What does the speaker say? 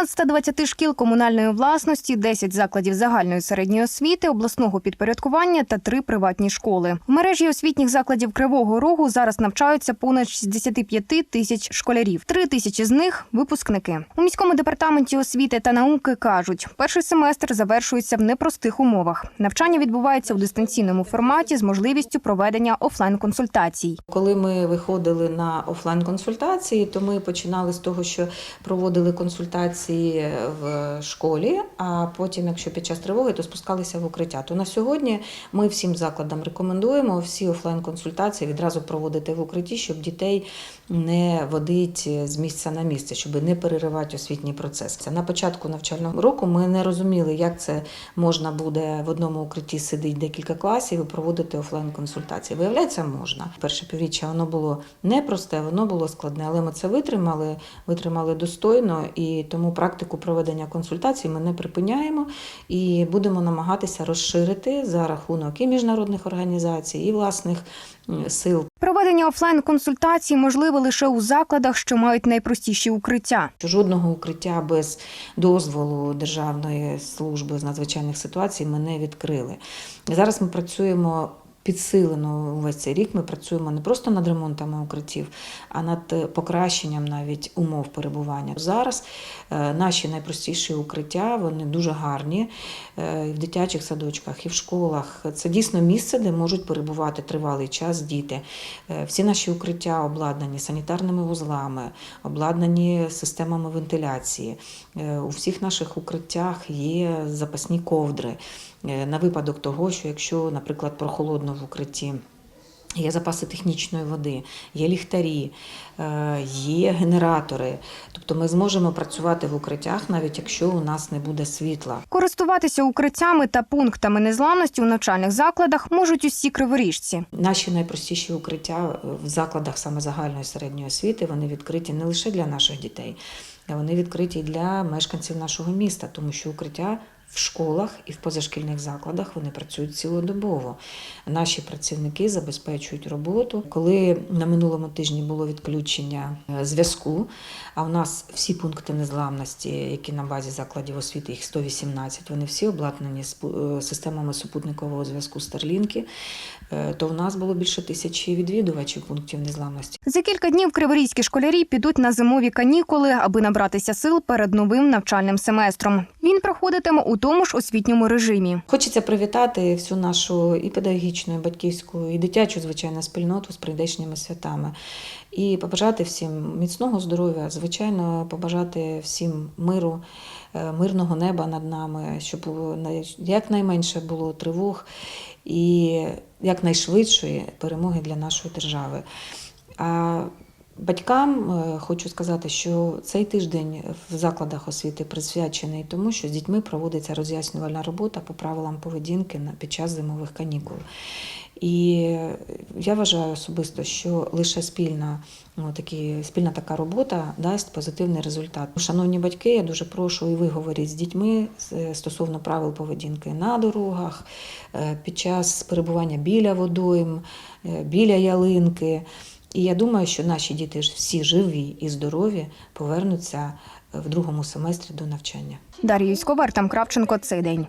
Понад 120 шкіл комунальної власності, 10 закладів загальної середньої освіти, обласного підпорядкування та три приватні школи. В мережі освітніх закладів Кривого Рогу зараз навчаються понад 65 тисяч школярів. Три тисячі з них випускники. У міському департаменті освіти та науки кажуть, перший семестр завершується в непростих умовах. Навчання відбувається у дистанційному форматі з можливістю проведення офлайн-консультацій. Коли ми виходили на офлайн консультації, то ми починали з того, що проводили консультації в школі, а потім, якщо під час тривоги, то спускалися в укриття. То на сьогодні ми всім закладам рекомендуємо всі офлайн консультації відразу проводити в укритті, щоб дітей не водить з місця на місце, щоб не переривати освітній процес. На початку навчального року ми не розуміли, як це можна буде в одному укритті сидіти декілька класів і проводити офлайн консультації. Виявляється, можна. Перше півріччя воно було непросте, воно було складне, але ми це витримали, витримали достойно, і тому практику проведення консультацій ми не припиняємо і будемо намагатися розширити за рахунок і міжнародних організацій, і власних сил. Проведення офлайн-консультацій можливе лише у закладах, що мають найпростіші укриття. Жодного укриття без дозволу Державної служби з надзвичайних ситуацій ми не відкрили. Зараз ми працюємо. Підсилено увесь цей рік ми працюємо не просто над ремонтами укриттів, а над е, покращенням навіть умов перебування. Зараз е, наші найпростіші укриття вони дуже гарні е, в дитячих садочках, і в школах. Це дійсно місце, де можуть перебувати тривалий час діти. Всі наші укриття обладнані санітарними вузлами, обладнані системами вентиляції. У всіх наших укриттях є запасні ковдри на випадок того, що якщо, наприклад, прохолодно в укритті. Є запаси технічної води, є ліхтарі, е, є генератори. Тобто ми зможемо працювати в укриттях, навіть якщо у нас не буде світла. Користуватися укриттями та пунктами незламності у навчальних закладах можуть усі криворіжці. Наші найпростіші укриття в закладах саме загальної середньої освіти вони відкриті не лише для наших дітей, а вони відкриті і для мешканців нашого міста, тому що укриття в школах і в позашкільних закладах вони працюють цілодобово. Наші працівники забезпечують роботу. Коли на минулому тижні було відключення е, зв'язку, а у нас всі пункти незламності, які на базі закладів освіти, їх 118, вони всі обладнані е, системами супутникового зв'язку Старлінки, е, то в нас було більше тисячі відвідувачів пунктів незламності. За кілька днів криворізькі школярі підуть на зимові канікули, аби набратися сил перед новим навчальним семестром. Він проходитиме у тому ж освітньому режимі. Хочеться привітати всю нашу і педагогічну, і батьківську, і дитячу, звичайно, спільноту з прийдешніми святами. І побажати всім міцного здоров'я, звичайно, побажати всім миру, е, мирного неба над нами, щоб якнайменше було тривог і якнайшвидшої перемоги для нашої держави. А Батькам е, хочу сказати, що цей тиждень в закладах освіти присвячений тому, що з дітьми проводиться роз'яснювальна робота по правилам поведінки під час зимових канікул. І я вважаю особисто, що лише спільна, ну, такі, спільна така робота дасть позитивний результат. Шановні батьки, я дуже прошу і ви говоріть з дітьми е, стосовно правил поведінки на дорогах, е, під час перебування біля водойм, біля ялинки. І я думаю, що наші діти ж всі живі і здорові повернуться в другому семестрі до навчання. Дар'я Юськова, Кравченко. Цей день.